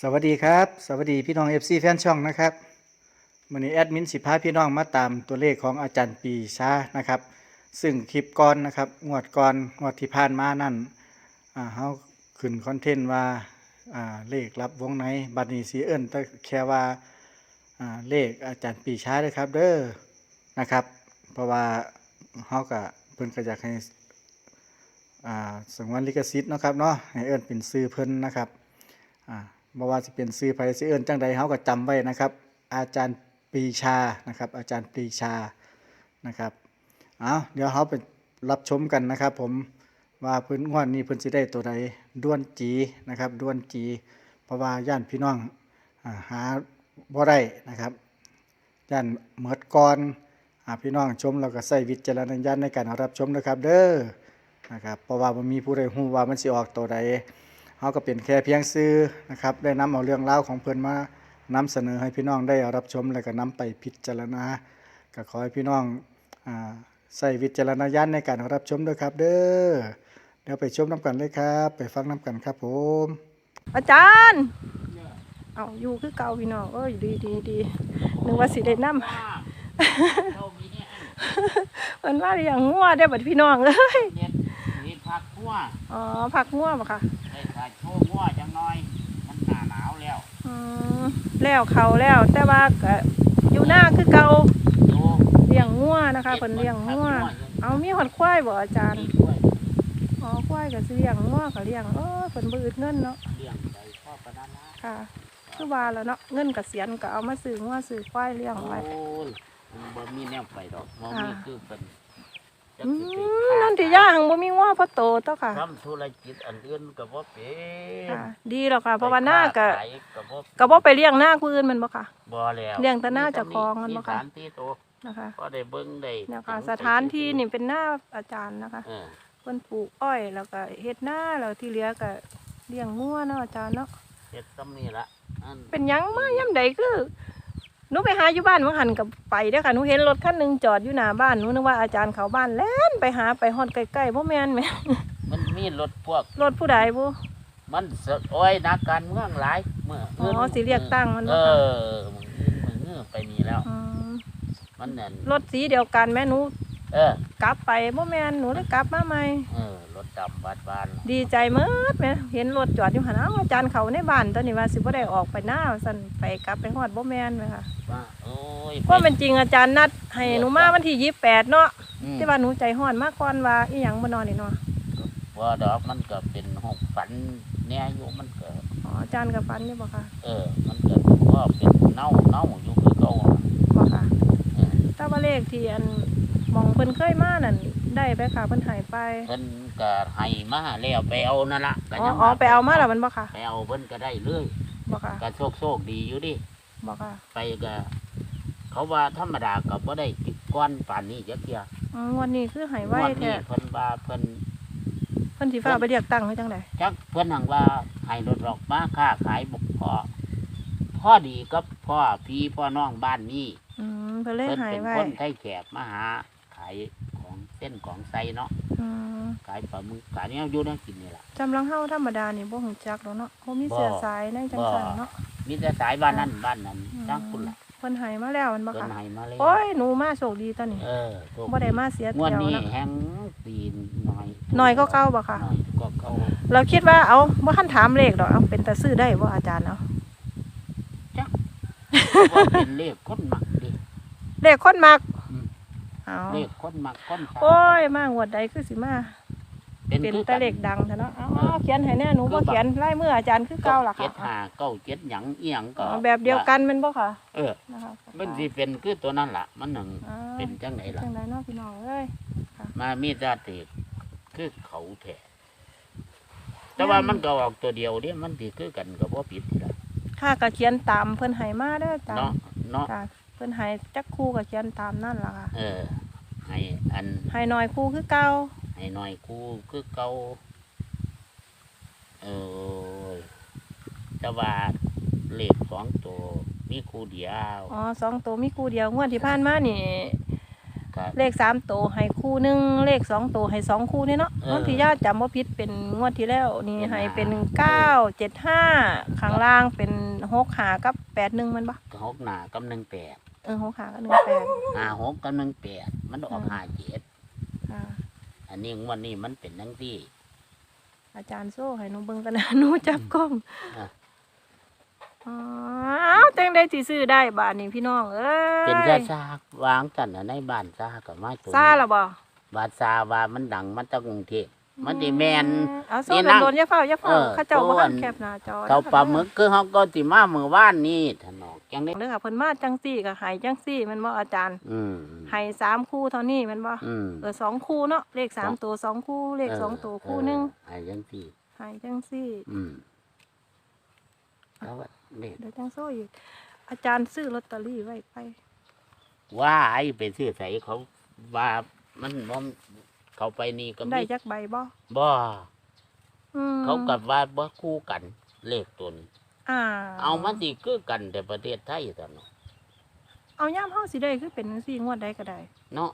สวัสดีครับ สวัสดีพี่น้อง FC แฟนช่องนะครับวันนี้แอดมินสิพาพี่น้องมาตามตัวเลขของอาจารย์ปีชานะครับ ซึ่งคลิปก่อนนะครับงวดก่อนงวดที่ผ่านมานั่นอ่าเขาขึ้นคอนเทนต์ว่าอ่าเลขรับวงไหนบัดนี้สีเอิ้นแต่แค่ว่าอ่าเลขอาจารย์ปีชาเลยครับเด้อนะครับ เพราะว่าเขาก็เพิ่นก็อยากให้อ่าสงวนลิขสิทธิ์เนาะครับเนาะให้เอิ้นเป็นซื้อเพิ่นนะครับอ่า บ่ว่าสิเป็นซื้อไผซื้อเอิ้นจังใดเฮาก็จำไว้นะครับ อาจารย์ปีชานะครับ อาจารย์ปีชานะครับเอาเดี๋ยวเฮาไปรับชมกันนะครับ ผมว่าเพิ่นงวดนี้เพิ่นสิได้ตัวใดด้วนจีนะครับด้วนจี เพราะว่าย่านพี่น้องหาบ่ได้นะครับย่านเมิดก่อนอพี่น้องชมแล้วก็ใช้วิจารณญาณในการรับชมนะครับ เด้อนะครับเพราะว่าบ่มีผู้ใดฮู้ว่ามันสิออกตัวใด เขาก็เป็นแค่เพียงซื้อนะครับ ได้นำเอาเรื่องเล่าวของเพื่อนมานำเสนอให้พี่น้องได้รับชมและก็นำไปพิจารณาก็ขอให้พี่น้องอ่าใส่วิจารณญาณในการรับชมด้วยครับ เด้อเดี๋ยวไปชมน้ำกันเลยครับ ไปฟังน้ำกันครับผม อาจารย์ เอาอยู่คือเก่าพี่น้องเอ้ยดีดีดีนึกว่าสิได้นำมันว่าอย่างงัวได้อบัดพี่น้องเอ้ยเน็ดนี่ผักหัวอ๋อผักงัวบ่ค่ะ ได้ขาดโชว์หัวจังน้อย มันหนาหนาวแล้วอืมแล้วเขาแล้ว แต่ว่าก็อยู่หน้าคือเก่าดูเลี้ยงงัวนะคะเพิ่นเลี้ยงงัวเอามีหอดควายบ่อาจารย์นี่ด้วยอ๋อควายก็สิเลี้ยงงัวก็เลี้ยงเออเพิ่นบ่อึดเงินเนาะเลี้ยงใจพ่อประดานะค่ะคือว่าแล้วเนาะเงินเกษียณก็เอามาซื้องัวซื้อควายเลี้ยงโอ้ไว้ยมันบ่มีแนวไปดอกบ่มีอ่าคือเป็น จักอืสิไปมนั่นที่ย่าหังบ่มีงัวพอโตเต้าค่ะทำธุรกิจอันอื่นก็บ่เป็นค่ะ ดีแล้วค่ะเพราะว่าหน้าก็ไปค้ขายก็บ่ก็บ่ไปเลี้ยงหน้าผู้อื่นแมันบ่ค่ะ บ่แล้วเลี้ยงแต่หน้าเจ้าของมันบ่มีคะ สถานที่โตนะคะ ก็ได้เบิ่งได้เนี่ยค่ะสถานที่นี่เป็นหน้าอาจารย์นะคะ เออเพิ่นปลูกอ้อยแล้วก็เฮ็ดหน้าแล้วที่เหลือก็เลี้ยงงัวเนาะอาจารย์เนาะเฮ็ดซ้ำนี่ละอันเป็นหยังมายามใดคือ หนูไปหาอยู่บ้านเมื่อหันกับไปเด้อค่ะหนูเห็นรถคันหนึงจอดอยู่หน้าบ้านหนูนึกว่าอาจารย์เขาบ้านแล่นไปหาไปฮอดใกล้ๆบ่แม่นแหมมันมีรถพวก รถผู้ใดบ่มันสะโอ้ยนักการเมืองหลายเมื่ออ๋ออื่นสิเรียกตั้งมันเอบ่ค่ะอมึงมึงไปนี่แล้วอืมมันนั่นรถสีเดียวกันแม่หนูเออกลับไปบ่แม่นหนูเลยกลับมาใหม่เออร ถดำบาดบานดีใจเมิดแม่เห็นรถจอดอยู่หันอ้าวอาจารย์เขาในบ้านตอนนี้ว่าสิบ่ได้ออกไปหน้าสั่นไปกลับไปฮอดบ่แม่นไหมค่ะว่าโอ้ยเพราะเป็นจริงอาจารย์นัดให้หนูมาวันที่28เนาะอืมที่ว่าหนูใจฮ้อนมากก่อนว่าอีหยังบ่นอนนี่เนาะว่าดอกมันก็เป็นหกฝันเนี่ยอยู่มันก็อ๋ออาจารย์กับฟันนี่บ่ค่ะ เออ มันก็ว่าเป็นเน่าเน่าอยู่คือเก่าอะบ่ค่ะเออถ้าว่าเลขที่อันหมองเพิ่นเคยมานั่น ได้ไปค่ะเพิ่นใหายไปเพิ่นก็ให้มาแล้วไปเอานั่นละก็อ๋อยังอ๋อไปเอามาแล้วมันบ่ค่ะไปเอาเพิ่นก็ได้เลยบ่ค่ะก็โชคโชคดีอยู่ดิบ่ค่ะไปก็เขาว่าธรรมดาก็บ่ได้ติดก้อนป่านนี้จักเที่ยอืมงวันนี้คือใหายไว้งวดแท้นี้เพิ่นว่าเพิ่น เพิ่นสิฟ้าไปเรียกตั้งไว้จังไดจักเพื่อนหังว่าให้รถดอกมาค้าขายบกพอพ่อดีกับพ่อพี่พ่อน้องบ้านนี้อืมเพิ่นเลยเพิ่นใหายเป็นไว้คนไทยแขกมาหาขาย ของเส้นของไซเนาะอืมขายปลาหมึกขายเนี้ยอยู่นั่งกินนี่แหละ จำลังเฮาธรรมดานี่บ่ฮู้จักดอกเนาะบ่มีเสื้อสายในจังซั่นเนาะ มีแต่สายบ้านนั้นบ้านนั้นอืม จ้างคุณล่ะเพิ่นให้มาแล้วมันบ่เพิ่นค่ะ ให้มาเลยโอ้ยหนูมาโชคดีตอนนี้เออโชคบ่ได้มาเสียงเที่วดยวนี้เนาะแห้งปีหน่อยหน่อยก็เก่าบ่ค่ะ หน่อยก็เก่าเราคิดว่าเอาบ่ทันถามเลขดอกเอาเป็นตาซื้อได้บ่อาจารย์เอาว่าเป็นเลขคนมักดิเลขคนมักอืม เอาเลขคนมักคนชาโอ้ยมางวดใดคือสิมา เป็นคือแต่เลขดังซะเนาะเอาเอาเขียนให้แน่หนูบ่เขียนลายมืออาจารย์คือเก่าล่ะเจ็ค่ะดห้าเก้าเจ็ดหยังเอียงก็อ๋อแบบเดียวกันแม่นบ่ค่ะเออ นะคะมันสิเป็นคือตัวนั้นล่ะ มันหนึ่งอ่าเป็นจังไหนล่ะ จังไดเนาะพี่น้องเอ้ย มามีดาติคือเขาแท้แต่ว่ามันก็ออกตัวเดียวเด้มันสิคือกันกับว่าผิดนี่ล่ะค่ะก็เขียนตามเพิ่นให้มาเด้ออาจารเนาะย์เนาะ ค่ะ เพิ่นให้จักคู่ก็เขียนตามนั่นล่ะค่ะ เออ ให้อันให้น้อยคู่คือเก่าให้หน่อยกูคือเก่าเออแต่ว่าเลขสองตัวมีคู่เดียวอ๋อสองตัวมีคู่เดียวงวดที่ผ่านมานี่ ครับ เลขสามตัวให้คู่หนึ่งเลขสองตัวให้สองคู่นี่เนาะเออนนทิยาจำว่าพิษเป็นงวดที่แล้วนี่เป็นให้เป็นห้าเก้าเจ็ดห้าข้างล่างเป็นหกหากับ แปดหนึ่งมันปะหกหน้ากับหนึ่งแปดเออหกหากับหนึ่งแปดห้าหกกับหนึ่งแปดมันออกอืมห้าเจ็ดค่ะ อันนี้งวันนี้มันเป็นทั้งที่ อาจารย์โซ่ให้หนูเบิ่งกันนะหนูจับกล้องอะ อ๋อจังได้สิซื้อได้บาทนี่พี่น้องเอ้ยเป็นซาซาวางกันน่ะในบ้านซากับไม้ตัวซาละบ่บ้านซาว่ามันดังมันตะกรุงเทพ มันดีแมน เอาโซ่นี่นั่งโดนๆอย่าเฝ้าอย่าเฝ้าเออเข้าเจ้าบ่ตัวทันแคบหน้าจอเขาปลาหมึกคือเขาก็ติมาเมื่อวานนี้ถนอกจังได้เด้อค่ะเพิ่นมาจังซี่ก็ให้จังซี่แมันบ่อาจารย์อืมให้สามคู่เท่านี้แมันบ่อืม เออสองคู่เนาะเลขสามสองตัวสองคู่เลขเสองตัวคู่หนึงเออให้จังที่ให้จังซี่อืมแล้วก็นี่เดี๋ยวจังโซ่อีกอาจารย์ซื้อลอตเตอรี่ไว้ไปว่าไอ้ไปซื้อใส่เขาว่ามันบ่ เขาไปนี่ก็ได้มีจักใบบ่บ่อืมเขากับว่าบ่คู่กัน เลขตัวนี้อ่าเอามันสิคือกันแต่ประเทศไทยซั่นเนาะเอาย่ามเฮาสิได้คือเป็นจังซี่งวดใดก็ได้เนาะ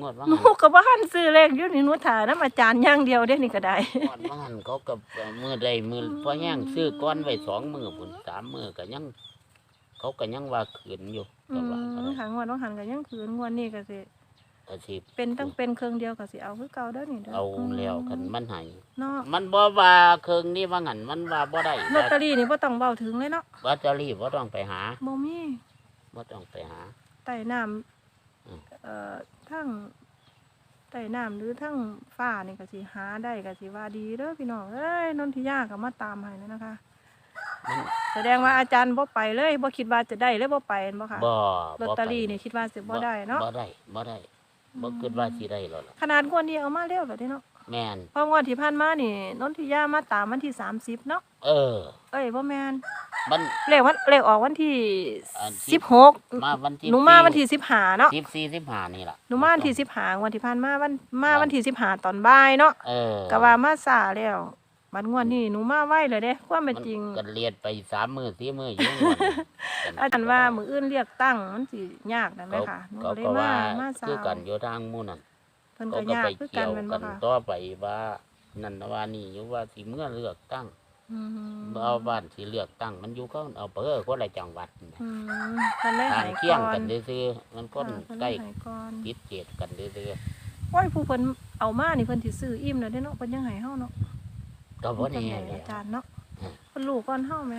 งวดว่าหนูงั้นก็บ่ทันซื้อเลขอยู่นี่หนูถ่านํอาจารย์อย่างเดียวเด้นี่ก็ได้ งวดว่างั้นเขากับมือใดมือพอย่างซื้อก้อนไว้สองมือพุ่นสามมือก็ยัง เขาก็ยังว่าขืนอยู่อืก็ว่าก็มได้หางวดต้องหันก็ยังคืนงวดนี้ก็สิ ก็สิเป็นตั้งเป็นเครื่องเดียวก็สิเอาคือเก่าเด้อนี่เด้อเอามแล้วกันมันให้เนาะมันบ่ว่าเครื่องนี้ว่างั้นมันว่าบ่ได้ลอตเตอรี่นี่บ่ต้องเว้าถึงเลยเนาะลอตเตอรี่บ่ต้องไปหาบ่มีบ่ต้องไปหาใต้น้ำอืมเอ่อทั้งใต้น้ำหรือทั้งฟ้านี่ก็สิหาได้ก็สิว่าดีเด้อพี่น้องเอ้ยนนทิยาก็มาตามให้แล้วนะคะมันแสดงว่าอาจารย์บ่ไปเลยบ่คิดว่าจะได้เลยบ่ไปแม่นบ่ค่ะบ่ลอตเตอรี่นี่คิดว่าสิบ่ได้เนาะบ่ได้บ่ได้ บ่คิดว่าสิได้แล้วล่ะขนาดงวดนี้เอามาเร็วแล้วเด้เนาะแม่นเพราะงวดที่ผ่านมานี่นนทิยามาตามวันที่ 30 เนาะเออ เอ้ยบ่แม่นมัน เลขวันเลขออกวันที่อันสิบหกมาวันที่หนูมาวันที่สิบห้าเนาะสิบสี่สิบห้านี่ล่ะหนูมาวันที่สิบห้าวันที่ผ่านมาวันมาวันที่สิบห้าตอนบ่ายเนาะเออก็ว่ามาซาแล้ว บัดงวดนี้หนูมาไวเลยเด้ความเป็นจริงมันก็เรียนไปสามมือสี่มืออยู่อาจารย์ว่ามืออื่นเรียกตั้งมันสิยากนะแม่เขาค่ะหนูเขาเลยก็มาว่ามาซาคือกันอยู่ทางหมู่นั่นเพิ่นเขาก็ก็ยากไปคือกัเกี่นยวแม่นกับ่นค่ะต่อไปว่า นั่นนะว่านี่อยู่ว่าสิเมื่อเลือกตั้งอืมเอาบ้านสิเลือกตั้ง มันอยู่เขาเอาเพื่อคนละจังหวัดนี่นะอืมเพิ่นได้ทาใหางยเคียก่งอกันนซื่อๆมันคนค่ะเพิ่นใกได้ล้ใหายก่อนติดเจดกันซื่อโอ้ยผู้เพิ่นเอามานี่เพิ่นสิซื้ออิ่มแล้วเด้เนาะเพิ่นยังให้เฮาเนาะๆ ก็บ่จังแน่ไดแล้อาวจารย์เนาะอืมเพิ่นรู้ก่อนเฮาแหม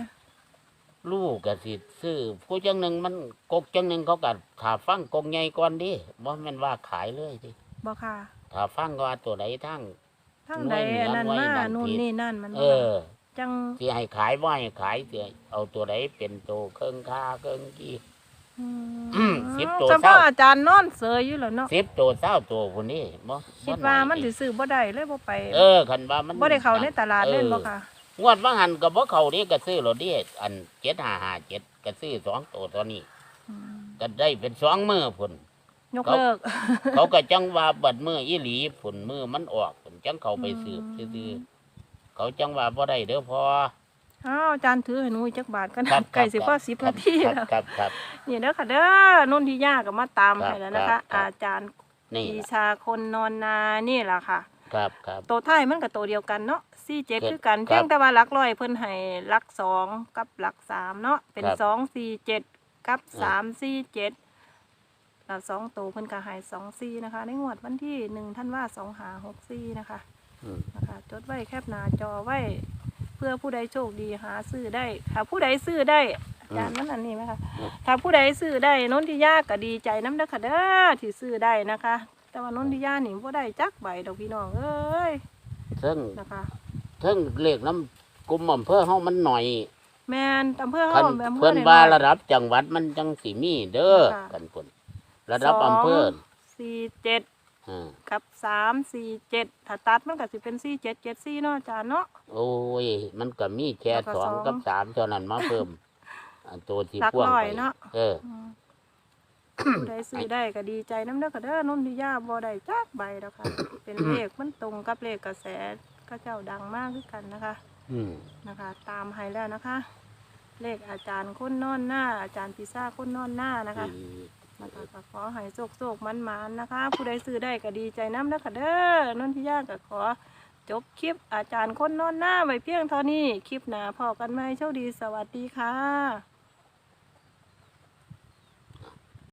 ลูกก็สิซื้อผู้จังหนึ่งมันกกจังหนึ่งเขาก็ถ้าฟังกกใหญ่ก่อนดิบ่แม่นว่าขายเลยดิบ่ค่ะถ้าฟังก็ว่าตัวใดทั้งทางใดหน่วยเหนืออันนั้นหน่วยมานั่นนู่นผิดนี่นั่นมันเอบ่อจังสิให้ขายบ่ให้ขายสิเอาตัวใดเป็นตัวเครื่องค่าเครื่องกี่ อือืมสิบตัวเฉเศร้าพาะอาจารย์นอนเสยอยู่แล้วเนาะสิบตัวเศร้าตัวพุ่นนี่บ่คิดว่ามันสิสิซื้อบ่ได้เลยบ่ไปเออคันว่ามันบ่ได้เข้าในตลาดเล่นบ่ออค่ะ งวดว่าหันก็บ่เข้านี่ก็ซื้อรถดิอัน7557ก็ซื้อสองตัวตัวนี้มก็ได้เป็นสองมือพุ่นยกเลิก เขาก็จังว่าบัดมืออีหลีผลมือมันออกผลจังเขาไปสืบอืมซื่อๆเขาจังว่าบ่ได้เด้อพอ อ้าวอาจารย์ถือให้หนูอีกจักบาทกันครับใกล้สิพอ10ครันาบทีครับแล้วครับครับ นี่เด้อค่ะเด้อนุ่นที่ย่าก็มาตามครับให้แล้วนะคะครับ อาจารย์นี่ปีล่ะชาคนนอนนานี่ล่ะค่ะ ครับครับ ตัวท้ายมันก็ตัวเดียวกันเนาะสี่เจ็ดครับคือกันครับเพียงแต่ว่าหลักร้อยเพิ่นให้หลักสองกับหลักสามเนาะเป็นครับสองสี่เจ็ดกับครับสามสี่เจ็ดแล้วสองตัวเพิ่นก็ให้สองสี่นะคะ ในงวดวันที่หนึ่งท่านว่าสองหาหกสี่นะคะอืมนะคะ จดไว้แคบหน้าจอไว้ เพื่อผู้ใดโชคดีหาซื้อได้ถ้าผู้ใดซื้อได้อาจารย์มันอันนี้ไหมคะถ้าผู้ใดซื้อได้นนทิยาก็ดีใจน้ำเด้อค่ะเด้อที่ซื้อได้นะคะ แต่ว่านนทิยานี่บ่ได้จักใบดอกพี่น้องเอ้ยซึ่งนะคะซึ่งเลขน้ำกลุ่มอำเภอเฮามันหน่อย แมนอำเภอคัเฮานอำเภเพิ่อนว่าน้อยๆระดับจังหวัดมันจังสิมีเด้อค่ะกันพุ่นระดับอำเภอสี่เจ็ดอ่า กับสามสี่เจ็ดถ้าตัดมันก็สิเป็นสี่เจ็ดเจ็ดสี่เนาะอาจารย์เนาะโอ้ย มันก็มีแค่แล้วก็สองสองกับสามเท่านั้นมาเพิ่มอันตัวที่หลักพ่วงร้อไปยเนาะเอออืมผู้ใดซื้อได้ก็ดีใจน้ำเด้อค่ะเด้อนนทิยาบ่ได้จักใบแล้วค่ะ เป็นเลขมันตรงกับเลขกระแสก็เจ้าดังมากคือกันนะคะอืมนะคะ ตามให้แล้วนะคะ เลขอาจารย์คนนอนหน้า อาจารย์พิซ่าคนนอนหน้านะคะที่ นะคะก็ขอให้โชคโชคมันมันนะคะ ผู้ใดซื้อได้ก็ดีใจน้ำนะคะเด้อนนทิยาก็ขอจบคลิปอาจารย์คนนอนหน้าไว้เพียงเท่านี้ คลิปหนาพอกันไหมโชคดีสวัสดีค่ะ